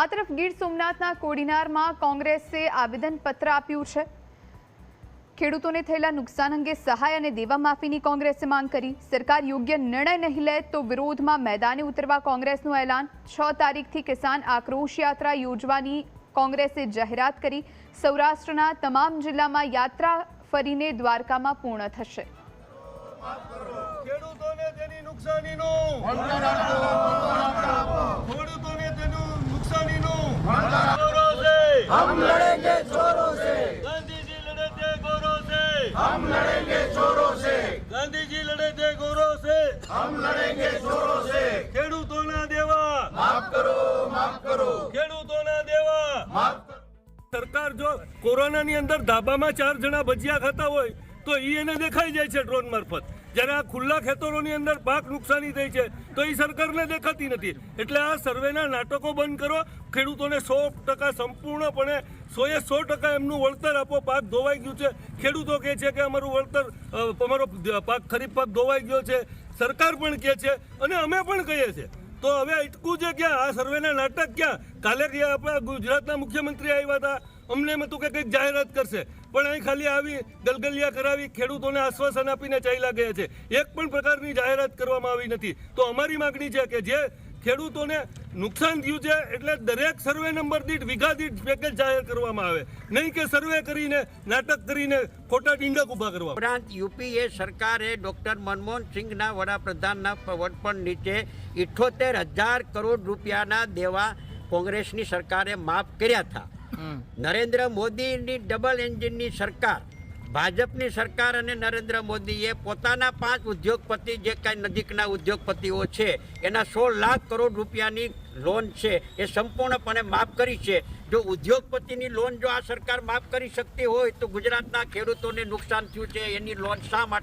આ તરફ ગીર સોમનાથના કોડીનારમાં કોંગ્રેસે આવેદનપત્ર આપ્યું છે. ખેડૂતોને થયેલા નુકસાન અંગે સહાય અને દેવા માફીની કોંગ્રેસે માંગ કરી. સરકાર યોગ્ય નિર્ણય નહીં લે તો વિરોધમાં મેદાને ઉતરવા કોંગ્રેસનું એલાન. છ તારીખથી કિસાન આક્રોશ યાત્રા યોજવાની કોંગ્રેસે જાહેરાત કરી. સૌરાષ્ટ્રના તમામ જિલ્લામાં યાત્રા ફરીને દ્વારકામાં પૂર્ણ થશે. ખેડૂતોને તેની નુકસાનીનું ખેડૂતોને તેનું નુકસાનીનું ગૌરવ છે हम लड़ेंगे जोरों से ગાંધીજી લડે તે ગૌરવ છે हम लड़ेंगे जोरों से ગાંધીજી લડે તે ગૌરવ છે हम लड़ेंगे जोरों से ખેડૂતોના દેવા माफ करो माफ करो ખેડૂતોના દેવા माफ करो સરકાર જો કોરોનાની અંદર ધાબામાં ચાર જણા ભજીયા ખાતા હોય તો ઈ એને દેખાઈ જાય છે ડ્રોન મારફત જ્યારે આ ખુલ્લા ખેતરોની અંદર પાક નુકસાની થઈ છે તો એ સરકારને દેખાતી નથી એટલે આ સર્વેના નાટકો બંધ કરો ખેડૂતોને સો ટકા સંપૂર્ણપણે સોએ સો ટકા એમનું વળતર આપો, પાક ધોવાઈ ગયું છે. ખેડૂતો કહે છે કે અમારું વળતર અમારો પાક, ખરીફ પાક ધોવાઈ ગયો છે. સરકાર પણ કહે છે અને અમે પણ કહીએ છીએ. તો હવે અટકું છે ક્યાં? આ સર્વેના નાટક ક્યાં? કાલે ગયા આપણા ગુજરાતના મુખ્યમંત્રી આવ્યા હતા, અમને એમ હતું કે કંઈક જાહેરાત કરશે. પણ અહીં ખાલી આવી ગલગલિયા કરાવી ખેડૂતોને આશ્વાસન આપીને ચાલ્યા ગયા છે. એક પણ પ્રકારની જાહેરાત કરવામાં આવી નથી. તો અમારી માગણી છે કે જે ખેડૂતોને નુકસાન થયું છે એટલે દરેક સર્વે નંબર દીઠ વીઘા દીઠ પેકેજ જાહેર કરવામાં આવે. નહીં કે સર્વે કરીને નાટક કરીને ખોટા ટીંડક ઊભા કરવા. ઉપરાંત યુપીએ સરકારે ડોક્ટર મનમોહન સિંઘના વડાપ્રધાનના વડપણ નીચે ઇઠોતેર હજાર કરોડ રૂપિયાના દેવા કોંગ્રેસની સરકારે માફ કર્યા હતા. નરેન્દ્ર મોદીની ડબલ એન્જિનની સરકાર ભાજપની સરકાર અને નરેન્દ્ર મોદીએ પોતાના પાંચ ઉદ્યોગપતિ જે કાંઈ નજીકના ઉદ્યોગપતિઓ છે, એના સોળ લાખ કરોડ રૂપિયાની લોન છે, એ સંપૂર્ણપણે માફ કરી છે. જો ઉદ્યોગપતિની લોન જો આ સરકાર માફ કરી શકતી હોય તો ગુજરાતના ખેડૂતોને નુકસાન થયું છે, એની લોન શા માટે